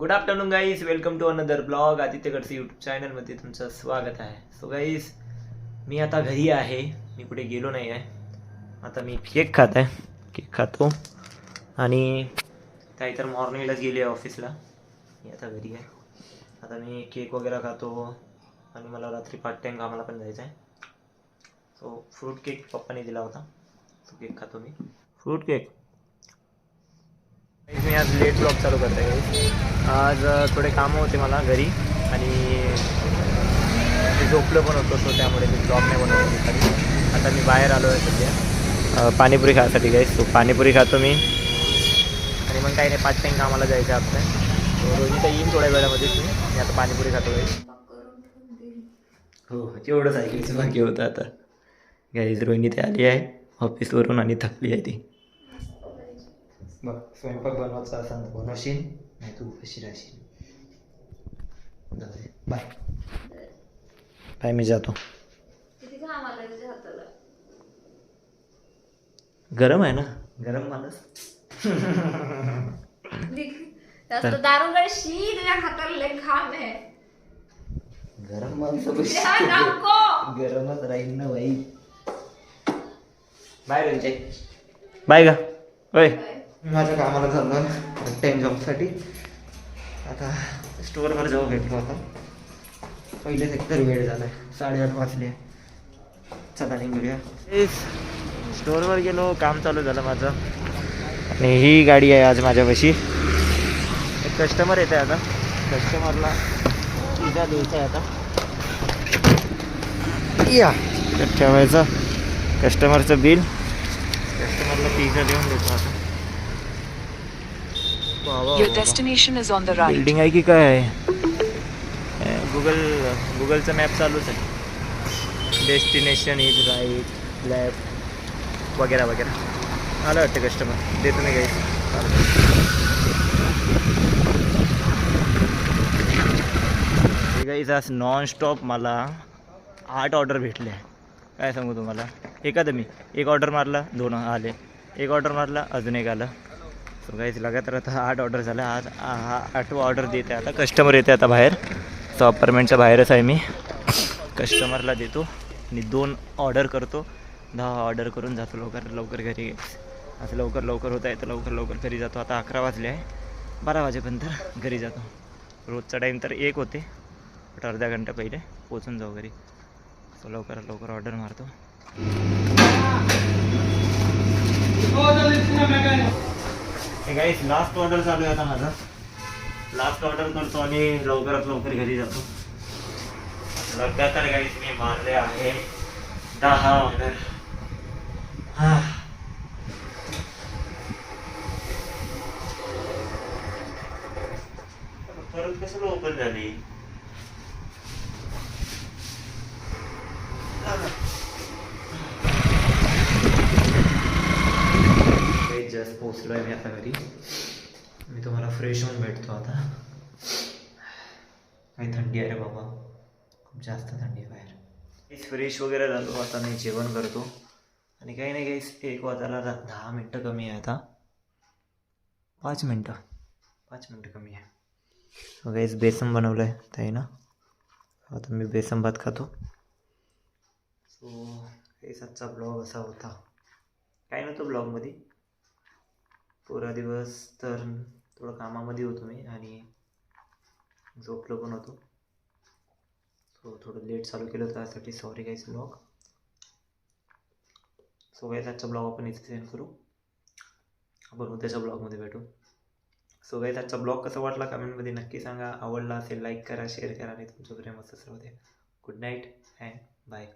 Good afternoon guys welcome to another blog Aditya Gadse YouTube चॅनलमध्ये तुमचं स्वागत आहे. सो गाईज मी आता घरी आहे. मी कुठे गेलो नाही आहे आता मी केक खात आहे. केक खातो. आणि काही तर मॉर्निंगलाच गेली आहे ऑफिसला मी आता घरी आहे. आता मी केक वगैरे खातो. आणि मला रात्री पार्ट टाईम कामाला पण जायचं आहे सो फ्रूट केक पप्पाने दिला होता. तो केक खातो मी. फ्रूट केक मी आज लेट ब्लॉग चालू करत आहे. आज थोडे कामं होते मला घरी आणि झोपलं पण होतो सो त्यामुळे मी ब्लॉग नाही बनवलं दुपारी आता मी बाहेर आलो आहे सध्या पाणीपुरी खायसाठी गाईस सो पाणीपुरी खातो मी. आणि मग काही नाही पाच टाईम कामाला जायचं आहे आपल्या रोजी तर येईन थोड्या वेळामध्ये मी आता पाणीपुरी खातो गाईस हो तेवढंच ऐकायचं बाकी होतं आता. गाईज रोहिणी ते आली आहे. ऑफिसवरून आणि थकली आहे ती. बघ स्वयंपाक बनवायचा असेल तर बनवशील नाही तू कशी राहशील जाऊ दे बाय बाय मी जातो किती घाम आला तुझ्या हाताला गरम आहे ना गरम माणूस तुझ्या हाताला लय घाम आहे गरम माणसं गरमच राहील ना बाई बाय रंजय बाय का होय मी माझ्या कामाला झालो टाईम जॉबसाठी आता स्टोअरवर जाऊ भेटलो आता. पहिलेच एकतर वेळ झाला आहे साडेआठ वाजले. चला निघूया. स्टोअरवर गेलो. काम चालू झालं माझं. आणि ही गाडी आहे आज माझ्यापाशी. एक कस्टमर येत आहे आता कस्टमरला पिझ्झा द्यायचा आहे आता. या. ठेवायचं. कस्टमरचं बिल कस्टमरला पिझ्झा देऊन देतो आता. वा. destination is on the right. Building आहे की काय आहे? गुगल गुगलचं मॅप चालूच आहे. डेस्टिनेशन इज राईट लेफ्ट वगैरे वगैरे. आलं वाटतं कस्टमर देतो मी काही गाईज आज नॉन स्टॉप मला आठ ऑर्डर भेटले. काय सांगू तुम्हाला? एखादं मी. एक ऑर्डर मारला दोन आले. एक ऑर्डर मारला अजून एक आलं. सो काहीच लगातार आता आठ ऑर्डर झाला. आज हा आठवा ऑर्डर देते आता. कस्टमर येते आता बाहेर. सो अपार्टमेंटच्या बाहेरच आहे मी. कस्टमरला देतो. आणि दोन ऑर्डर करतो. दहा ऑर्डर करून जातो लवकर. लवकर घरी. असं लवकर लवकर होत आहे. तर लवकर लवकर घरी जातो. आता अकरा वाजले आहे. बारा वाजेपर्यंत घरी जातो. रोजचा टाईम तर एक होते. बट अर्धा घंटा पहिले पोचून जाऊ घरी. सो लवकरात लवकर ऑर्डर मारतो. गाईस लास्ट ऑर्डर चालू आता माझा. लास्ट ऑर्डर करतो आणि लवकरात लवकर घरी जातो. लगातार गाईस मी मारले आहे दहा ऑर्डर परत कसं ओपन झाली? पोचलो आहे मी आता घरी. मी तुम्हाला फ्रेश होऊन भेटतो आता. काही थंडी आहे रे बाबा. खूप जास्त थंडी आहे बाहेर. फ्रेश वगैरे झालो. आता मी जेवण करतो. आणि काही नाही काही एक वाजायला दहा मिनटं कमी आहे आता. पाच मिनटं. पाच मिनटं कमी आहे. काहीच बेसन बनवलं आहे ताई ना आता मी बेसन भात खातो. सो काहीच आजचा ब्लॉग असा होता. काय नव्हतं ब्लॉगमध्ये पुरा दिवस तर थोडं कामामध्ये होतो मी आणि झोपलो पण होतो. सो थोडं लेट चालू केलं होतं त्यासाठी सॉरी काहीच ब्लॉग सो काहीच आजचा ब्लॉग आपण इथे सेंड करू. आपण उद्याच्या ब्लॉगमध्ये भेटू. सो काही आजचा ब्लॉग कसा वाटला कमेंटमध्ये नक्की सांगा. आवडला असेल लाईक करा शेअर करा आणि तुमचं प्रेम असं सर्व द्या गुड नाईट अँड बाय